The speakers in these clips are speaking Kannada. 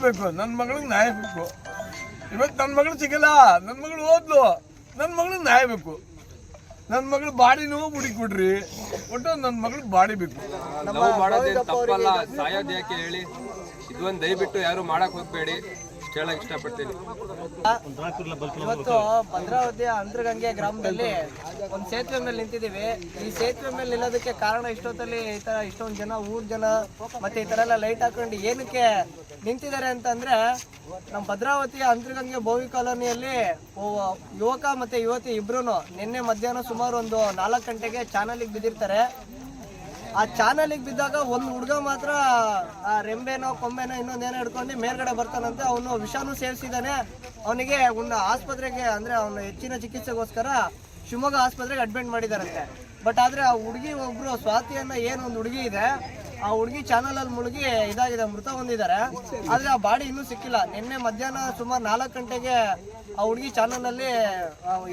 ಬೇಕು. ನನ್ನ ಮಗಳಿಗೆ ನ್ಯಾಯ ಬೇಕು. ಇವತ್ತು ನನ್ನ ಮಗಳು ಸಿಗಲ್ಲ. ನನ್ನ ಮಗಳು ಓದ್ಲು. ನನ್ನ ಮಗಳಿಗೆ ನ್ಯಾಯ ಬೇಕು. ನನ್ನ ಮಗಳು ನೋವು ಬಿಡ್ರಿ ಒಟ್ಟು ನನ್ನ ಮಗಳಿಗೆ ಬಾಡಿ ಬೇಕು. ಲವ್ ಮಾಡೋದೇನು ತಪ್ಪಲ್ಲ. ಸಾಯೋದು ಯಾಕೆ ಹೇಳಿ? ಇದೊಂದು ದಯವಿಟ್ಟು ಯಾರು ಮಾಡಕ್ ಹೋಗ್ಬೇಡಿ. ಇಷ್ಟಪಡ್ತೀನಿ. ಇವತ್ತು ಭದ್ರಾವತಿಯ ಅಂದ್ರಗಂಗೆ ಗ್ರಾಮದಲ್ಲಿ ಒಂದು ಸೇತುವೆ ಮೇಲೆ ನಿಂತಿದ್ದೀವಿ. ಈ ಸೇತುವೆ ಮೇಲೆ ನಿಲ್ಲೋದಕ್ಕೆ ಕಾರಣ ಇಷ್ಟೊತ್ತಲ್ಲಿ ಈ ತರ ಇಷ್ಟೊಂದು ಜನ, ಊರ್ ಜನ, ಮತ್ತೆ ಈ ತರ ಎಲ್ಲ ಲೈಟ್ ಹಾಕೊಂಡು ಏನಕ್ಕೆ ನಿಂತಿದ್ದಾರೆ ಅಂತಂದ್ರೆ ನಮ್ಮ ಭದ್ರಾವತಿಯ ಅಂತರ್ಗಂಗೆ ಭೋವಿ ಕಾಲೋನಿಯಲ್ಲಿ ಯುವಕ ಮತ್ತೆ ಯುವತಿ ಇಬ್ರು ನಿನ್ನೆ ಮಧ್ಯಾಹ್ನ ಸುಮಾರು ಒಂದು ನಾಲ್ಕು ಗಂಟೆಗೆ ಚಾನಲಿಗೆ ಬಿದ್ದಿರ್ತಾರೆ. ಆ ಚಾನಲಿಗೆ ಬಿದ್ದಾಗ ಒಂದು ಹುಡುಗ ಮಾತ್ರ, ಆ, ರೆಂಬೆನೋ, ಕೊಂಬೆನೋ ಇನ್ನೊಂದೇನೋ ಹಿಡ್ಕೊಂಡು ಮೇಲ್ಗಡೆ ಬರ್ತಾನಂತೆ. ಅವನು ವಿಷಾನು ಸೇವಿಸಿದಾನೆ ಅವನಿಗೆ ಒಂದು ಆಸ್ಪತ್ರೆಗೆ, ಅಂದ್ರೆ ಅವನ ಹೆಚ್ಚಿನ ಚಿಕಿತ್ಸೆಗೋಸ್ಕರ ಶಿವಮೊಗ್ಗ ಆಸ್ಪತ್ರೆಗೆ ಅಡ್ಮಿಟ್ ಮಾಡಿದಾರಂತೆ ಬಟ್ ಆದ್ರೆ ಆ ಹುಡುಗಿ ಒಬ್ರು ಸ್ವಾತಿ ಅನ್ನೋ ಏನು ಒಂದು ಹುಡುಗಿ ಇದೆ. ಆ ಹುಡುಗಿ ಚಾನಲ್ ಅಲ್ಲಿ ಮುಳುಗಿ ಇದಾಗಿದೆ, ಮೃತ ಹೊಂದಿದ್ದಾರೆ. ಆದ್ರೆ ಆ ಬಾಡಿ ಇನ್ನೂ ಸಿಕ್ಕಿಲ್ಲ. ನಿನ್ನೆ ಮಧ್ಯಾಹ್ನ ಸುಮಾರು ನಾಲ್ಕು ಗಂಟೆಗೆ ಆ ಹುಡುಗಿ ಚಾನಲ್ ಅಲ್ಲಿ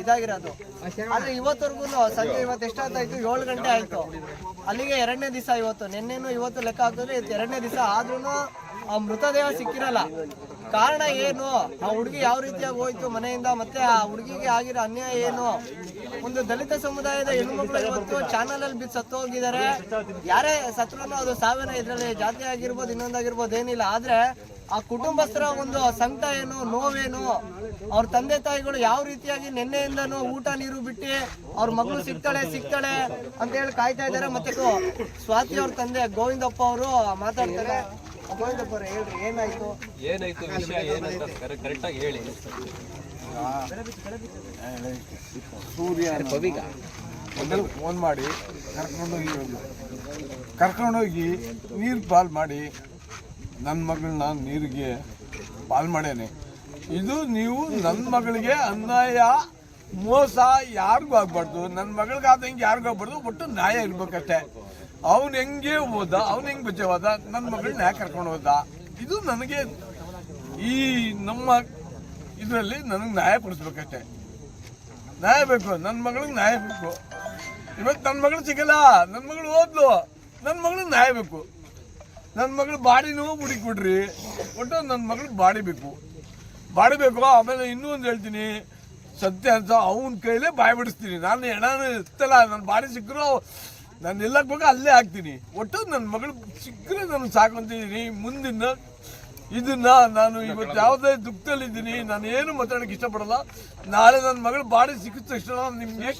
ಇದಾಗಿರೋದು. ಆದ್ರೆ ಇವತ್ತವರೆಗೂ ಸಂಜೆ ಇವತ್ತು ಎಷ್ಟಾಯ್ತು ಏಳು ಗಂಟೆ ಆಯ್ತು. ಅಲ್ಲಿಗೆ ಎರಡನೇ ದಿವಸ ಇವತ್ತು. ನಿನ್ನೆನು ಇವತ್ತು ಲೆಕ್ಕ ಹಾಕಿದ್ರೆ ಎರಡನೇ ದಿವಸ ಆದ್ರೂ ಆ ಮೃತದೇಹ ಸಿಕ್ಕಿರಲ್ಲ. ಕಾರಣ ಏನು? ಆ ಹುಡುಗಿ ಯಾವ ರೀತಿಯಾಗಿ ಹೋಯ್ತು ಮನೆಯಿಂದ? ಮತ್ತೆ ಆ ಹುಡುಗಿಗೆ ಆಗಿರೋ ಅನ್ಯಾಯ ಏನು? ಒಂದು ದಲಿತ ಸಮುದಾಯದ ಹೆಣ್ಮಕ್ಳು ಇವತ್ತು ಚಾನಲ್ ಅಲ್ಲಿ ಬಿದ್ದು ಸತ್ತು ಹೋಗಿದ್ದಾರೆ. ಯಾರೇ ಸತ್ರು ಅದು ಸಾವಿನ, ಇದ್ರಲ್ಲಿ ಜಾತಿ ಆಗಿರ್ಬೋದು ಇನ್ನೊಂದಾಗಿರ್ಬೋದು ಏನಿಲ್ಲ. ಆದ್ರೆ ಆ ಕುಟುಂಬಸ್ಥರ ಒಂದು ಸಂಕಟ ಏನು, ನೋವೇನು? ಅವ್ರ ತಂದೆ ತಾಯಿಗಳು ಯಾವ ರೀತಿಯಾಗಿ ನಿನ್ನೆಯಿಂದನೂ ಊಟ ನೀರು ಬಿಟ್ಟು ಅವ್ರ ಮಗಳು ಸಿಗ್ತಾಳೆ ಸಿಗ್ತಾಳೆ ಅಂತ ಹೇಳಿ ಕಾಯ್ತಾ ಇದ್ದಾರೆ. ಮತ್ತೆ ಸ್ವಾತಿ ಅವ್ರ ತಂದೆ ಗೋವಿಂದಪ್ಪ ಅವರು ಮಾತಾಡ್ತಾರೆ. ಹೇಳ್ರಿ ಏನಾಯ್ತು? ಏನಾಯ್ತು ವಿಷಯ ಏನಂತ ಕರೆಕ್ಟಾಗಿ ಹೇಳಿ. ಸೂರ್ಯ ಮೊದಲು ಫೋನ್ ಮಾಡಿ ಕರ್ಕೊಂಡೋಗಿ ಕರ್ಕೊಂಡೋಗಿ ನೀರು ಪಾಲ್ ಮಾಡಿ ನನ್ನ ಮಗಳನ್ನ ನೀರಿಗೆ ಪಾಲ್ ಮಾಡೇನೆ ಇದು ನೀವು ನನ್ನ ಮಗಳಿಗೆ ಅನ್ಯಾಯ ಮೋಸ ಯಾರಿಗೂ ಆಗ್ಬಾರ್ದು. ನನ್ನ ಮಗಳಿಗಾದಂಗೆ ಯಾರಿಗೂ ಆಗ್ಬಾರ್ದು ಒಟ್ಟು ನ್ಯಾಯ ಇರ್ಬೇಕಷ್ಟೇ. ಅವ್ನು ಹೆಂಗೆ ಹೋದ, ಅವ್ನು ಹೆಂಗೆ ಹೋದ ನನ್ನ ಮಗಳನ್ನ ಯಾಕೆ ಕರ್ಕೊಂಡು ಹೋದ? ಇದು ನನಗೆ ಈ ನಮ್ಮ ಇದರಲ್ಲಿ ನನಗೆ ನ್ಯಾಯ ಕೊಡಿಸ್ಬೇಕಷ್ಟೇ. ನ್ಯಾಯ ಬೇಕು ನನ್ನ ಮಗಳಿಗೆ ನ್ಯಾಯ ಬೇಕು. ಇವತ್ತು ನನ್ನ ಮಗಳು ಸಿಗಲ್ಲ ನನ್ನ ಮಗಳು ಓದ್ಲು ನನ್ನ ಮಗಳಿಗೆ ನ್ಯಾಯ ಬೇಕು. ನನ್ನ ಮಗಳು ಬಾಡಿನೂ ಕೊಡ್ರಿ ಒಟ್ಟು ನನ್ನ ಮಗಳಿಗೆ ಬಾಡಿ ಬೇಕು. ಬಾಡಿ ಬೇಕು, ಆಮೇಲೆ ಇನ್ನೂ ಒಂದು ಹೇಳ್ತೀನಿ. ಸತ್ಯ ಅಂತ ಅವನ ಕೈಲೇ ಬಾಯಿ ಬಿಡಿಸ್ತೀನಿ. ನಾನು ಹೆಣನ ಇತ್ತಲ್ಲ ನನ್ನ ಬಾಡಿ ಸಿಕ್ಕರು ನಾನು ಎಲ್ಲ ಬೇಕು ಅಲ್ಲೇ ಹಾಕ್ತೀನಿ. ಒಟ್ಟು ನನ್ನ ಮಗಳು ಸಿಕ್ಕರೆ ನಾನು ಸಾಕೊಂತಿದ್ದೀನಿ ಮುಂದಿನ ಇದನ್ನ ನಾನು ಇವತ್ತು ಯಾವುದೇ ದುಃಖದಲ್ಲಿದ್ದೀನಿ. ನಾನು ಏನು ಮಾತಾಡೋಕೆ ಇಷ್ಟಪಡಲ್ಲ. ನಾಳೆ ನನ್ನ ಮಗಳು ಬಾಡಿ ಸಿಕ್ಕಿದ ತಕ್ಷಣ ನಿಮ್ಗೆ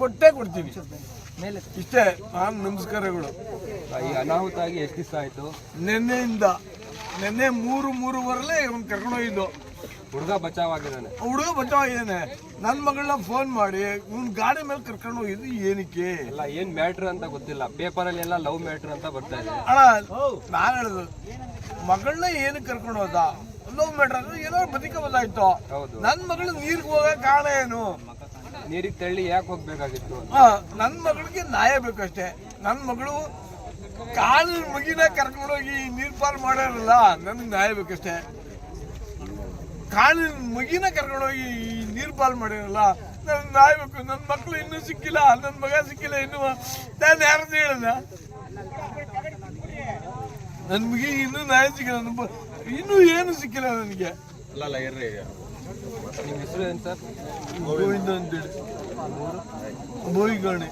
ಕೊಟ್ಟೇ ಕೊಡ್ತೀನಿ. ಮೇಲೆ. ಇಷ್ಟೇ. ನಾನು ನಮಸ್ಕಾರಗಳು. ಈ ಅನಾಹುತ ಆಗಿ ಎಷ್ಟು ದಿವಸ ಆಯ್ತು? ನಿನ್ನೆಯಿಂದ ನಿನ್ನೆ ಮೂರು ಮೂರುವರೆಲೇ ಇವ್ನು ಕರ್ಕೊಂಡೋಗಿದ್ದು ಹುಡುಗ ಬಚಾವ್ ಆಗಿದ್ದಾನೆ ಹುಡುಗ ಬಚಾವಾಗಿದ್ದಾನೆ. ನನ್ನ ಮಗಳನ್ನ ಫೋನ್ ಮಾಡಿ ಇವ್ನ ಗಾಡಿ ಮೇಲೆ ಕರ್ಕೊಂಡು ಹೋಗಿದ್ದು ಏನಕ್ಕೆ? ಅಲ್ಲ ಏನ್ ಮ್ಯಾಟ್ರ್ ಅಂತ ಗೊತ್ತಿಲ್ಲ. ಪೇಪರ್ ಅಲ್ಲಿ ಎಲ್ಲ ಲವ್ ಮ್ಯಾಟ್ರ್ ಅಂತ ಬರ್ತಾ ಇದೆ. ಅಣ್ಣ ನಾನು ಹೇಳುದು ಮಗಳನ್ನ ಏನಕ್ಕೆ ಕರ್ಕೊಂಡು ಹೋದ? ಲವ್ ಮ್ಯಾಟ್ರ್ ಅಂದ್ರೆ ಏನೋ ಬದುಕಬಹುದಾಯ್ತು ಹೌದು. ನನ್ನ ಮಗಳು ನೀರಿಗೆ ಹೋಗ ಕಾರಣ ಏನು? ನೀರಿಗೆ ತಳ್ಳಿ ಯಾಕೆ ಹೋಗ್ಬೇಕಾಗಿತ್ತು? ಆ, ನನ್ ಮಗಳಿಗೆ ನಾಯ ಬೇಕಷ್ಟೇ ನನ್ನ ಮಗಳು ಕಾಲಿನ ಮುಗಿನ ಕರ್ಕೊಂಡೋಗಿ ನೀರ್ ಪಾರು ಮಾಡ್ಯಾರಲ್ಲ ನನ್ಗೆ ನಾಯ ಬೇಕಷ್ಟೇ ಕಾಲಿನ ಮಗಿನ ಕರ್ಕೊಂಡೋಗಿ ನೀರ್ ಪಾಲ್ ಮಾಡಿರಲ್ಲ ನನ್ನ ನಾಯ್ಬೇಕು ಬೇಕು ನನ್ನ ಮಕ್ಕಳು ಇನ್ನೂ ಸಿಕ್ಕಿಲ್ಲ ನನ್ನ ಮಗ ಸಿಕ್ಕಿಲ್ಲ ಇನ್ನು ನಾನು ಯಾರನ್ನ ಹೇಳಿದ ನನ್ನ ಮಗಿ ಇನ್ನೂ ನಾಯ್ ಸಿಕ್ಕಿಲ್ಲ ನನ್ನ ಇನ್ನೂ ಏನು ಸಿಕ್ಕಿಲ್ಲ ನನಗೆ. ನಿಮ್ಮ ಹೆಸರು ಏನು ಸರ್? ಗೋವಿಂದ ಅಂತೇಳಿ. ಬೋಯಿಗಣಿ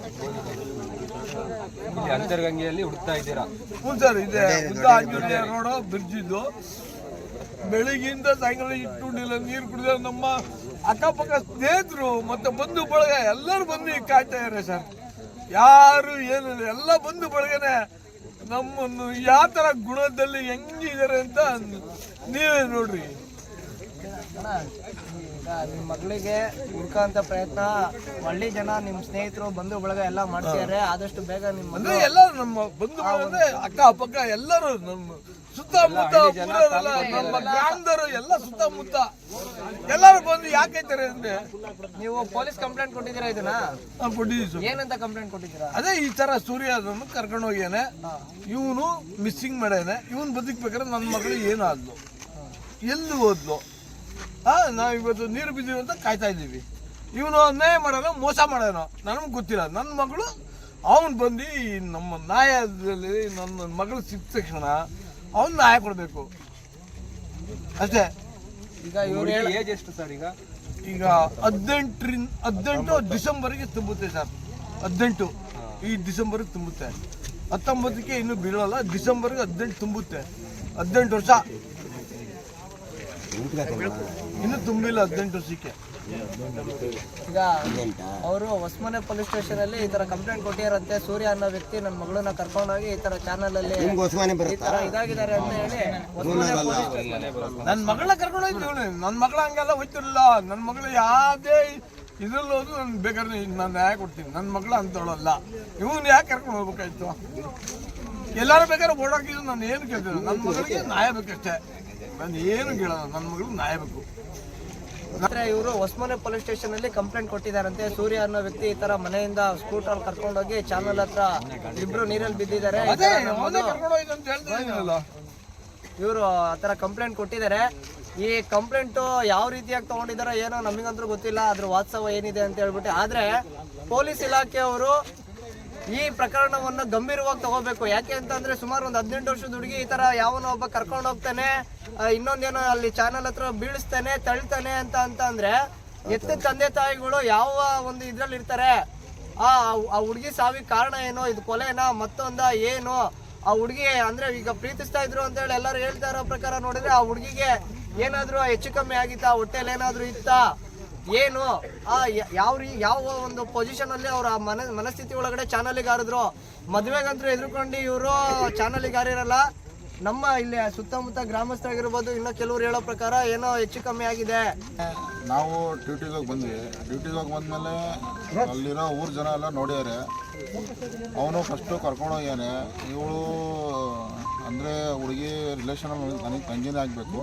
ಅಂತರ್ಗಂಗೆಯಲ್ಲಿ ಹುಡುಕ್ತಾ ಇದ್ದೀರಾ? ಹ್ಞೂ ಸರ್ ಇದೆ ರೋಡ್ ಬ್ರಿಡ್ಜ್ ಇದ್ದು ಬೆಳಿಗ್ಗಿಂದ ಸಾಯಂಕಾಲ ಇಟ್ಟುಂಡಿಲ್ಲ ನೀರು ಕುಡಿದ ನಮ್ಮ ಅಕ್ಕಪಕ್ಕ ಸ್ನೇಹಿತರು ಮತ್ತೆ ಬಂಧು ಬಳಗ ಎಲ್ಲರೂ ಬಂದು ಕಾಯ್ತಾ ಇದ್ದಾರೆ ಸರ್. ಯಾರು ಏನಿಲ್ಲ ಎಲ್ಲ ಬಂಧು ಬಳಗನೆ ನಮ್ಮನ್ನು ಯಾವ ಥರ ಗುಣದಲ್ಲಿ ಹೆಂಗಿದ್ದಾರೆ ಅಂತ ನೀವೇ ನೋಡ್ರಿ. ನಿಮ್ಮ ಮಗಳಿಗೆ ಹುಡ್ಕೋಂತ ಪ್ರಯತ್ನ ಒಳ್ಳೆ ಜನ ನಿಮ್ಮ ಸ್ನೇಹಿತರು ಬಂಧು ಬಳಗ ಎಲ್ಲ ಮಾಡ್ತಿದ್ದಾರೆ ಆದಷ್ಟು ಬೇಗ ನಿಮ್ಮ ಎಲ್ಲ ಎಲ್ಲರೂ ನಮ್ಮ ಬಂಧು ಅಕ್ಕ ಪಕ್ಕ ಎಲ್ಲರೂ ನಮ್ಮ ಸುತ್ತಮುತ್ತ ಊರವರೆಲ್ಲ, ನಮ್ಮ ಗ್ರಾಮದವರು ಎಲ್ಲ ಸುತ್ತಮುತ್ತ ಎಲ್ಲರೂ ಬಂದು ಯಾಕೆ ಅಂದ್ರೆ ನೀವು ಪೊಲೀಸ್ ಕಂಪ್ಲೇಂಟ್ ಕೊಟ್ಟಿದ್ದೀರಾ ಇದನ್ನ? ಕೊಟ್ಟಿದ್ದೀರಾ ಕೊಟ್ಟಿದ್ದೀವಿ ಸರ್. ಏನಂತ ಕಂಪ್ಲೇಂಟ್ ಕೊಟ್ಟಿದ್ದೀರಾ? ಅದೇ ಈ ತರ ಸೂರ್ಯ ಅದನ್ನು ಕರ್ಕೊಂಡು ಹೋಗ್ಯಾನೆ. ಇವನು ಮಿಸ್ಸಿಂಗ್ ಮಾಡ್ಯಾನೆ. ಇವನ್ ಬದುಕ್ಬೇಕಾದ್ರೆ ನನ್ನ ಮಗಳು ಏನಾದ್ಲು ಎಲ್ಲಿ ಹೋದ್ಲು? ಹಾ ನಾವು ಇವತ್ತು ನೀರು ಬಿದ್ದೀವಿ ಅಂತ ಕಾಯ್ತಾ ಇದ್ದೀವಿ. ಇವನು ಅನ್ಯಾಯ ಮಾಡೋಣ ಮೋಸ ಮಾಡೋಣ ನನಗೆ ಗೊತ್ತಿಲ್ಲ. ನನ್ನ ಮಗಳು ಅವನು ಬಂದು ಈ ನಮ್ಮ ನ್ಯಾಯದಲ್ಲಿ ನನ್ನ ಮಗಳು ಸಿಕ್ಕ ತಕ್ಷಣ ಅವ್ನು ನ್ಯಾಯ ಕೊಡಬೇಕು. ಅಷ್ಟೇ. ಈಗ ಇವ್ರು ಏಜ್ ಎಷ್ಟು ಸರ್ ಈಗ? ಈಗ ಹದಿನೆಂಟರಿಂದ ಹದಿನೆಂಟು ಡಿಸೆಂಬರ್ಗೆ ತುಂಬುತ್ತೆ ಸರ್. ಹದಿನೆಂಟು. ಈ ಡಿಸೆಂಬರ್ಗೆ ತುಂಬುತ್ತೆ. ಹತ್ತೊಂಬತ್ತಕ್ಕೆ ಇನ್ನೂ ಬೀಳಲ್ಲ ಡಿಸೆಂಬರ್ಗೆ ಹದಿನೆಂಟು ತುಂಬುತ್ತೆ. ಹದಿನೆಂಟು ವರ್ಷ. ಇನ್ನೂ ತುಂಬಿಲ್ಲ ಹದಿನೆಂಟು ವರ್ಷಕ್ಕೆ. ಈಗ ಅವರು ಹೊಸಮನೆ ಪೊಲೀಸ್ ಸ್ಟೇಷನ್ ಅಲ್ಲಿ ಈ ತರ ಕಂಪ್ಲೇಂಟ್ ಕೊಟ್ಟಿರಂತೆ ಸೂರ್ಯ ಅನ್ನೋ ವ್ಯಕ್ತಿ ನನ್ನ ಮಗಳನ್ನ ಕರ್ಕೊಂಡೋಗಿ ಈ ತರ ಚಾನಲ್ ಅಲ್ಲಿ ಈ ತರ ಇದಾಗಿದ್ದಾರೆ ಅಂತ ಹೇಳಿ ನನ್ನ ಮಗಳನ್ನ ಕರ್ಕೊಂಡು ಹೋಗಿ ನನ್ನ ಮಗಳ ಹಂಗೆಲ್ಲ ಹೋಯ್ತಿರಲಿಲ್ಲ ನನ್ನ ಮಗಳು ಯಾವ್ದೇ ಇದ್ರಲ್ಲಿ ಹೋದ್ರು ನಾನು ಬೇಕಾದ್ರೆ ನಾನು ನ್ಯಾಯ ಕೊಡ್ತೀನಿ. ನನ್ನ ಮಗಳು ಅಂತವಳಲ್ಲ. ಇವನು ಯಾಕೆ ಕರ್ಕೊಂಡು ಹೋಗ್ಬೇಕಾಯ್ತು? ಎಲ್ಲರೂ ಬೇಕಾದ್ರೆ ಓಡಾಕಿದ್ರು ನಾನು ಏನು ಕೇಳ್ತೀನಿ ನನ್ನ ಮಗಳಿಗೆ ನ್ಯಾಯ ಬೇಕಷ್ಟೇ. ನಾನು ಏನು ಕೇಳಲ್ಲ. ನನ್ನ ಮಗಳು ನ್ಯಾಯ ಅಂದ್ರೆ ಇವರು ಹೊಸಮನೆ ಪೊಲೀಸ್ ಸ್ಟೇಷನ್ ಅಲ್ಲಿ ಕಂಪ್ಲೇಂಟ್ ಕೊಟ್ಟಿದ್ದಾರಂತೆ. ಸೂರ್ಯ ಅನ್ನೋ ವ್ಯಕ್ತಿ ಈ ತರ ಮನೆಯಿಂದ ಸ್ಕೂಟರ್ ಕರ್ಕೊಂಡೋಗಿ ಚಾನಲ್ ಹತ್ರ ಇಬ್ರು ನೀರಲ್ಲಿ ಬಿದ್ದಿದ್ದಾರೆ. ಇವರು ಆ ಥರ ಕಂಪ್ಲೇಂಟ್ ಕೊಟ್ಟಿದ್ದಾರೆ. ಈ ಕಂಪ್ಲೇಂಟ್ ಯಾವ ರೀತಿಯಾಗಿ ತಗೊಂಡಿದಾರೋ ಏನೋ ನಮಗಂತೂ ಗೊತ್ತಿಲ್ಲ. ಅದ್ರ ವಾಸ್ತವ ಏನಿದೆ ಅಂತ ಹೇಳ್ಬಿಟ್ಟು. ಆದ್ರೆ ಪೊಲೀಸ್ ಇಲಾಖೆಯವರು ಈ ಪ್ರಕರಣವನ್ನ ಗಂಭೀರವಾಗಿ ತಗೋಬೇಕು. ಯಾಕೆ ಅಂತಂದ್ರೆ ಸುಮಾರು ಒಂದು ಹದಿನೆಂಟು ವರ್ಷದ ಹುಡುಗಿ ಈ ತರ ಯಾವನೋ ಒಬ್ಬ ಕರ್ಕೊಂಡು ಹೋಗ್ತಾನೆ ಇನ್ನೊಂದೇನೋ ಅಲ್ಲಿ ಚಾನಲ್ ಹತ್ರ ಬೀಳಿಸ್ತಾನೆ, ತಳ್ತಾನೆ ಅಂತ ಅಂತ ಅಂದ್ರೆ ಎತ್ತ ತಂದೆ ತಾಯಿಗಳು ಯಾವ ಒಂದು ಇದ್ರಲ್ಲಿ ಇರ್ತಾರೆ? ಆ ಆ ಹುಡುಗಿ ಸಾವಿಗೆ ಕಾರಣ ಏನು? ಇದು ಕೊಲೆನಾ? ಮತ್ತೊಂದ ಏನು? ಆ ಹುಡುಗಿ ಅಂದ್ರೆ ಈಗ ಪ್ರೀತಿಸ್ತಾ ಇದ್ರು ಅಂತ ಹೇಳಿ ಎಲ್ಲರೂ ಹೇಳ್ತಾ ಇರೋ ಪ್ರಕಾರ ನೋಡಿದ್ರೆ ಆ ಹುಡುಗಿಗೆ ಏನಾದ್ರೂ ಹೆಚ್ಚು ಕಮ್ಮಿ ಆಗಿತ್ತಾ? ಹೊಟ್ಟೆಲಿ ಏನಾದ್ರೂ ಇತ್ತಾ? ಏನು? ಯಾವ ರೀ ಯಾವ ಒಂದು ಪೊಸಿಷನ್ ಅಲ್ಲಿ ಅವ್ರ ಮನ, ಮನಸ್ಥಿತಿ ಒಳಗಡೆ ಚಾನಲಿಗಾರಿದ್ರು ಮದ್ವೆಗಂತೂ ಎದುರ್ಕೊಂಡು ಇವರು ಚಾನಲಿಗೆ ಹಾರಿರಲ್ಲ. ನಮ್ಮ ಇಲ್ಲಿ ಸುತ್ತಮುತ್ತ ಗ್ರಾಮಸ್ಥರಾಗಿರ್ಬೋದು, ಇನ್ನು ಕೆಲವರು ಹೇಳೋ ಪ್ರಕಾರ ಏನೋ ಹೆಚ್ಚು ಕಮ್ಮಿ ಆಗಿದೆ. ನಾವು ಡ್ಯೂಟಿಗೆ ಹೋಗಿ ಬಂದ್ವಿ. ಡ್ಯೂಟಿಗೆ ಹೋಗಿ ಬಂದಮೇಲೆ ಅಲ್ಲಿರೋ ಊರು ಜನ ಎಲ್ಲ ನೋಡ್ಯಾರೆ. ಅವನು ಫಸ್ಟು ಕರ್ಕೊಂಡೋಗ್ಯಾನೆ ಇವಳು ಅಂದರೆ ಹುಡುಗಿ ರಿಲೇಷನ್ ನನಗೆ ತಂಗಿನೇ ಆಗಬೇಕು.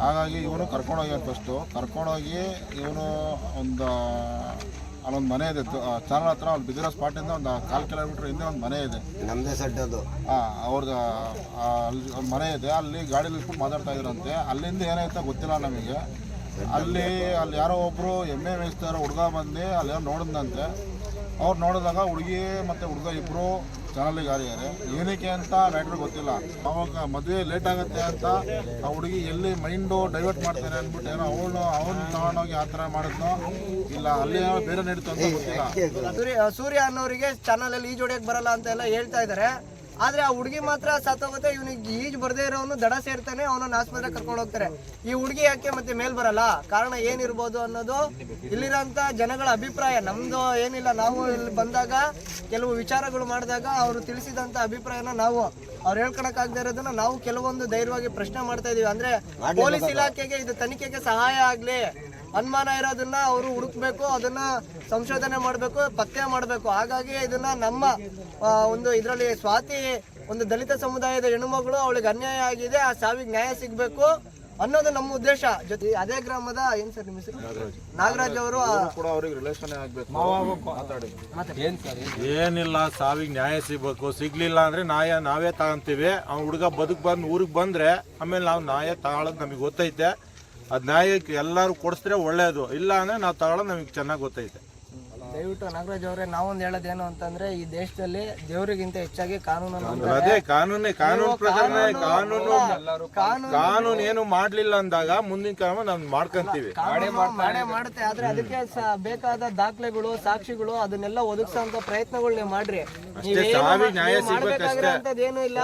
ಹಾಗಾಗಿ ಇವನು ಕರ್ಕೊಂಡೋಗ್ಯಾನ ಫಸ್ಟು ಕರ್ಕೊಂಡೋಗಿ ಇವನು ಒಂದು ಅಲ್ಲೊಂದು ಮನೆ ಇದೆ. ಚಾನಲ್ ಹತ್ರ ಅಲ್ಲಿ ಬಿದ್ದಿರೋ ಸ್ಪಾಟಿಂದ ಒಂದು ಕಾಲು ಕಿಲೋಮೀಟ್ರ್ ಹಿಂದೆ ಒಂದು ಮನೆ ಇದೆ. ನಮ್ದೇ ಸೆಡ್ ಅದು. ಅವ್ರದ್ದು ಅಲ್ಲಿ ಒಂದು ಮನೆ ಇದೆ. ಅಲ್ಲಿ ಗಾಡೀಲಿ ಇಟ್ಕೊಂಡು ಮಾತಾಡ್ತಾ ಇದ್ರಂತೆ. ಅಲ್ಲಿಂದ ಏನಾಯ್ತಾ ಗೊತ್ತಿಲ್ಲ ನಮಗೆ. ಅಲ್ಲಿ ಅಲ್ಲಿ ಯಾರೋ ಒಬ್ಬರು ಎಮ್ಮೆ ಮೇಯಿಸ್ತಾ ಇರೋ ಹುಡುಗ ಬಂದು ಅಲ್ಲಿ ನೋಡಿದಂತೆ ಅವ್ರು ನೋಡಿದಾಗ ಹುಡುಗಿ ಮತ್ತು ಹುಡುಗ ಇಬ್ಬರು ಚಾನಲಿಗೆ ಹಾರಿದ್ದಾರೆ ಏನಕ್ಕೆ ಅಂತ ಮ್ಯಾಟ್ರ್ ಗೊತ್ತಿಲ್ಲ. ಅವಾಗ ಮದುವೆ ಲೇಟ್ ಆಗುತ್ತೆ ಅಂತ ಆ ಹುಡುಗಿ ಎಲ್ಲಿ ಮೈಂಡು ಡೈವರ್ಟ್ ಮಾಡ್ತಾರೆ ಅಂದ್ಬಿಟ್ಟು ಏನೋ ಅವಳು ಅವನು ತಗೊಂಡೋಗಿ ಆ ಥರ ಮಾಡಿದ್ನೋ ಇಲ್ಲ, ಅಲ್ಲಿ ಬೇರೆ ನಡೀತು ಅಂತ ಗೊತ್ತಿಲ್ಲ. ಸೂರ್ಯ ಸೂರ್ಯ ಅನ್ನೋರಿಗೆ ಚಾನಲಲ್ಲಿ ಈ ಜೋಡಿಯಾಗಿ ಬರಲ್ಲ ಅಂತ ಎಲ್ಲ ಹೇಳ್ತಾ ಇದಾರೆ. ಆದ್ರೆ ಆ ಹುಡುಗಿ ಮಾತ್ರ ಸತ್ತೋಗುತ್ತೆ ಇವನಿಗೆ ಈಜ್ ಬರದೇ ಇರೋನು ದಡ ಸೇರ್ತಾನೆ ಅವನನ್ನ ಆಸ್ಪತ್ರೆ ಕರ್ಕೊಂಡು ಹೋಗ್ತಾರೆ. ಈ ಹುಡುಗಿ ಯಾಕೆ ಮತ್ತೆ ಮೇಲ್ ಬರಲ್ಲ? ಕಾರಣ ಏನಿರ್ಬೋದು ಅನ್ನೋದು ಇಲ್ಲಿರೋಂತ ಜನಗಳ ಅಭಿಪ್ರಾಯ. ನಮ್ದು ಏನಿಲ್ಲ ನಾವು ಇಲ್ಲಿ ಬಂದಾಗ ಕೆಲವು ವಿಚಾರಗಳು ಮಾಡಿದಾಗ ಅವರು ತಿಳಿಸಿದಂತ ಅಭಿಪ್ರಾಯನ ನಾವು ಅವ್ರು ಹೇಳ್ಕೊಳಕ್ಕಾಗದೇ ಇರೋದನ್ನ ನಾವು ಕೆಲವೊಂದು ಧೈರ್ಯವಾಗಿ ಪ್ರಶ್ನೆ ಮಾಡ್ತಾ ಇದೀವಿ. ಅಂದ್ರೆ ಪೊಲೀಸ್ ಇಲಾಖೆಗೆ ಇದು ತನಿಖೆಗೆ ಸಹಾಯ ಆಗ್ಲಿ ಅನುಮಾನ ಇರೋದನ್ನ ಅವರು ಹುಡುಕ್ಬೇಕು ಅದನ್ನ ಸಂಶೋಧನೆ ಮಾಡಬೇಕು ಪತ್ತೆ ಮಾಡಬೇಕು. ಹಾಗಾಗಿ ಇದನ್ನ ನಮ್ಮ ಒಂದು ಇದರಲ್ಲಿ ಸ್ವಾತಿ ಒಂದು ದಲಿತ ಸಮುದಾಯದ ಹೆಣ್ಣುಮಗಳು ಅವಳಿಗೆ ಅನ್ಯಾಯ ಆಗಿದೆ ಆ ಸಾವಿಗೆ ನ್ಯಾಯ ಸಿಗ್ಬೇಕು ಅನ್ನೋದು ನಮ್ಮ ಉದ್ದೇಶ. ಜೊತೆ ಅದೇ ಗ್ರಾಮದ ಏನ್ ಸರ್ ನಿಮ್ಮ ಹೆಸರು? ನಾಗರಾಜ್. ಅವರು ಕೂಡ ಅವ್ರಿಗೆ ರಿಲೇಷನ್ ಆಗಬೇಕು. ಮಾತಾಡಿ. ಏನ್ ಸರ್ ಏನಿಲ್ಲ ಸಾವಿಗೆ ನ್ಯಾಯ ಸಿಗ್ಬೇಕು. ಸಿಗ್ಲಿಲ್ಲ ಅಂದ್ರೆ ನ್ಯಾಯ ನಾವೇ ತಗೊಂತೀವಿ. ಅವ್ನ ಹುಡುಗ ಬದುಕ್ ಬಂದು ಊರಿಗೆ ಬಂದ್ರೆ ಆಮೇಲೆ ನಾವು ನ್ಯಾಯ ತಗೊಳ್ಳೋದು ನಮಗೆ ಗೊತ್ತೈತೆ. ಅದ್ ನ್ಯಾಯಕ್ಕೆ ಎಲ್ಲರೂ ಕೊಡಿಸಿದ್ರೆ ಒಳ್ಳೇದು. ಇಲ್ಲ ಅಂದ್ರೆ ನಾವು ತಗೊಳ್ಳೋದು ನಮಗೆ ಚೆನ್ನಾಗಿ ಗೊತ್ತೈತೆ. ದಯವಿಟ್ಟು ನಾಗರಾಜ್ ಅವರೇ ನಾವೊಂದು ಹೇಳೋದೇನು ಅಂತಂದ್ರೆ ಈ ದೇಶದಲ್ಲಿ ದೇವರಿಗಿಂತ ಹೆಚ್ಚಾಗಿ ಕಾನೂನು. ಅದೇ ಕಾನೂನೇ ಕಾನೂನು ಪ್ರಕಾರ ಕಾನೂನು ಕಾನೂನು ಕಾನೂನು ಏನು ಮಾಡ್ಲಿಲ್ಲ ಅಂದಾಗ ಮುಂದಿನ ಕ್ರಮ ನಾವು ಮಾಡ್ಕೊಂತೀವಿ. ಮಾಡುತ್ತೆ ಆದ್ರೆ ಅದಕ್ಕೆ ಸ- ಬೇಕಾದ ದಾಖಲೆಗಳು ಸಾಕ್ಷಿಗಳು ಅದನ್ನೆಲ್ಲ ಒದಗಿಸೋಂತ ಪ್ರಯತ್ನಗಳು ನೀವು ಮಾಡ್ರಿ. ಏನೂ ಇಲ್ಲ.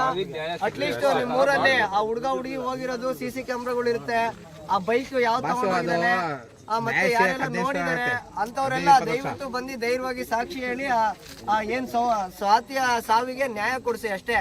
ಅಟ್ಲೀಸ್ಟ್ ನಿಮ್ಮ ಊರಲ್ಲಿ ಆ ಹುಡುಗ ಹುಡುಗಿ ಹೋಗಿರೋದು ಸಿ ಸಿ ಕ್ಯಾಮ್ರಾಗಳು ಇರುತ್ತೆ. ಆ ಬೈಕ್ ಯಾವ ತಗೊಂಡಿದ್ದಾನೆ ಆ ಮತ್ತೆ ಯಾರೆಲ್ಲ ನೋಡಿದ್ದಾರೆ ಅಂತವರೆಲ್ಲ ದಯವಿಟ್ಟು ಬಂದು ಧೈರ್ಯವಾಗಿ ಸಾಕ್ಷಿ ಹೇಳಿ ಆ- ಏನ್ ಸ್ವ- ಸ್ವಾತಿಯ ಸಾವಿಗೆ ನ್ಯಾಯ ಕೊಡಿಸಿ ಅಷ್ಟೇ.